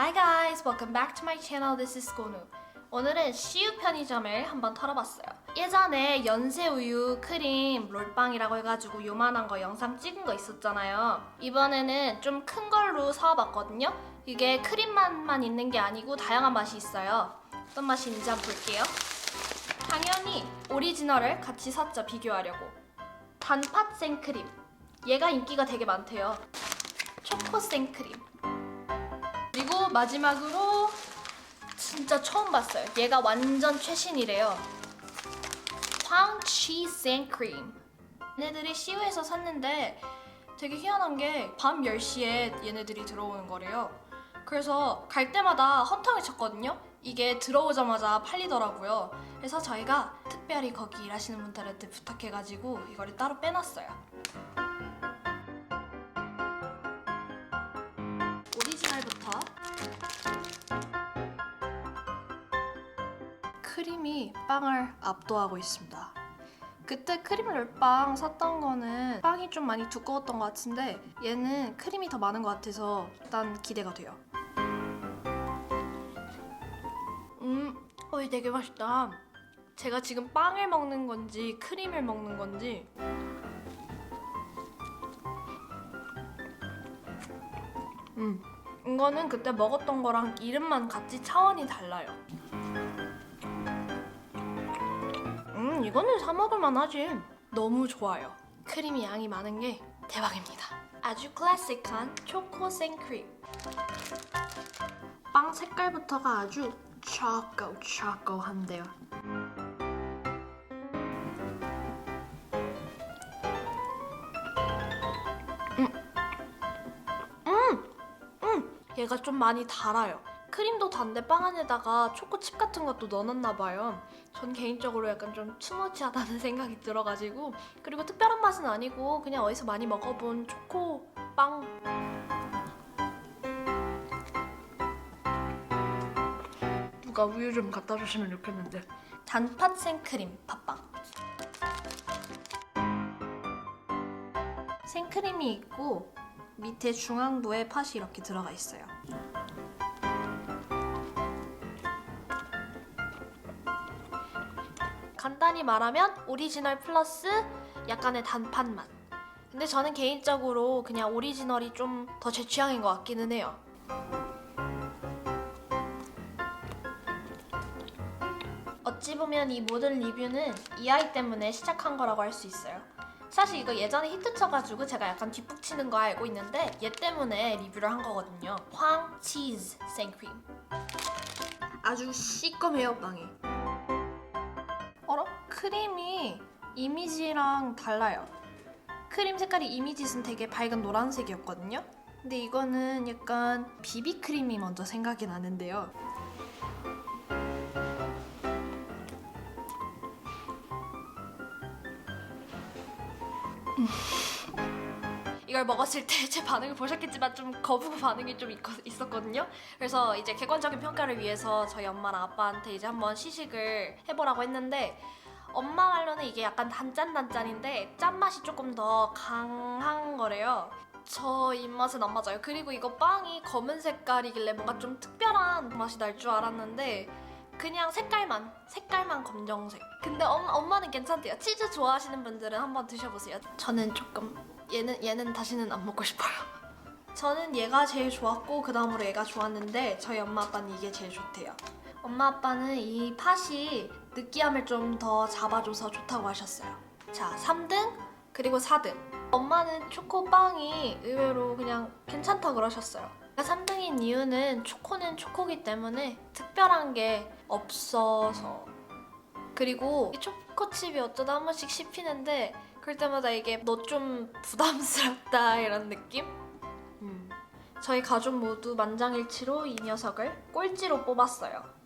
Hi guys, welcome back to my channel. This is 고누. 오늘은 CU 편의점을 한번 털어봤어요. 예전에 연세우유 크림 롤빵이라고 해가지고 요만한 거 영상 찍은 거 있었잖아요. 이번에는 좀 큰 걸로 사와봤거든요. 이게 크림 맛만 있는 게 아니고 다양한 맛이 있어요. 어떤 맛이 있는지 한번 볼게요. 당연히 오리지널을 같이 샀죠, 비교하려고. 단팥 생크림. 얘가 인기가 되게 많대요. 초코 생크림. 마지막으로 진짜 처음 봤어요. 얘가 완전 최신이래요. 황치 생크림. 얘네들이 CU에서 샀는데 되게 희한한 게 밤 10시에 얘네들이 들어오는 거래요. 그래서 갈 때마다 헌팅을 쳤거든요. 이게 들어오자마자 팔리더라고요. 그래서 저희가 특별히 거기 일하시는 분들한테 부탁해가지고 이거를 따로 빼놨어요. 크림이 빵을 압도하고 있습니다. 그때 크림 롤빵 샀던 거는 빵이 좀 많이 두꺼웠던 것 같은데 얘는 크림이 더 많은 것 같아서 일단 기대가 돼요. 음, 어이 되게 맛있다. 제가 지금 빵을 먹는 건지 크림을 먹는 건지 음, 이거는 그때 먹었던 거랑 이름만 같이 차원이 달라요. 이거는 사 먹을 만 하지. 너무 좋아요. 크림이 양이 많은 게 대박입니다. 아주 클래식한 초코 생크림. 빵 색깔부터가 아주 초코 초코한데요. 얘가 좀 많이 달아요. 크림도 단데 빵 안에다가 초코칩 같은 것도 넣어놨나 봐요. 전 개인적으로 약간 좀 투머치하다는 생각이 들어가지고 그리고 특별한 맛은 아니고 그냥 어디서 많이 먹어본 초코 빵. 누가 우유 좀 갖다 주시면 좋겠는데. 단팥 생크림 팥빵. 생크림이 있고 밑에 중앙부에 팥이 이렇게 들어가 있어요. 간단히 말하면 오리지널 플러스 약간의 단팥 맛. 근데 저는 개인적으로 그냥 오리지널이 좀 더 제 취향인 것 같기는 해요. 어찌 보면 이 모든 리뷰는 이 아이 때문에 시작한 거라고 할 수 있어요. 사실 이거 예전에 히트 쳐가지고 제가 약간 뒷북 치는 거 알고 있는데 얘 때문에 리뷰를 한 거거든요. 황 치즈 생크림. 아주 시꺼매요 빵이. 크림이 이미지랑 달라요. 크림 색깔이 이미지는 되게 밝은 노란색이었거든요. 근데 이거는 약간 비비크림이 먼저 생각이 나는데요. 이걸 먹었을 때 제 반응을 보셨겠지만 좀 거부 반응이 좀 있, 었거든요 그래서 이제 객관적인 평가를 위해서 저희 엄마랑 아빠한테 이제 한번 시식을 해보라고 했는데 엄마 말로는 이게 약간 단짠단짠인데 짠맛이 조금 더 강한 거래요. 저 입맛은 안 맞아요. 그리고 이거 빵이 검은 색깔이길래 뭔가 좀 특별한 맛이 날 줄 알았는데 그냥 색깔만 색깔만 검정색. 근데 엄, 엄마는 괜찮대요. 치즈 좋아하시는 분들은 한번 드셔보세요. 저는 조금 얘는 얘는 다시는 안 먹고 싶어요. 저는 얘가 제일 좋았고 그 다음으로 얘가 좋았는데 저희 엄마 아빠는 이게 제일 좋대요. 엄마 아빠는 이 팥이 느끼함을 좀 더 잡아줘서 좋다고 하셨어요. 자, 3등 그리고 4등. 엄마는 초코빵이 의외로 그냥 괜찮다 그러셨어요. 3등인 이유는 초코는 초코기 때문에 특별한 게 없어서 그리고 이 초코칩이 어쩌다 한 번씩 씹히는데 그럴 때마다 이게 너 좀 부담스럽다 이런 느낌? 음. 저희 가족 모두 만장일치로 이 녀석을 꼴찌로 뽑았어요.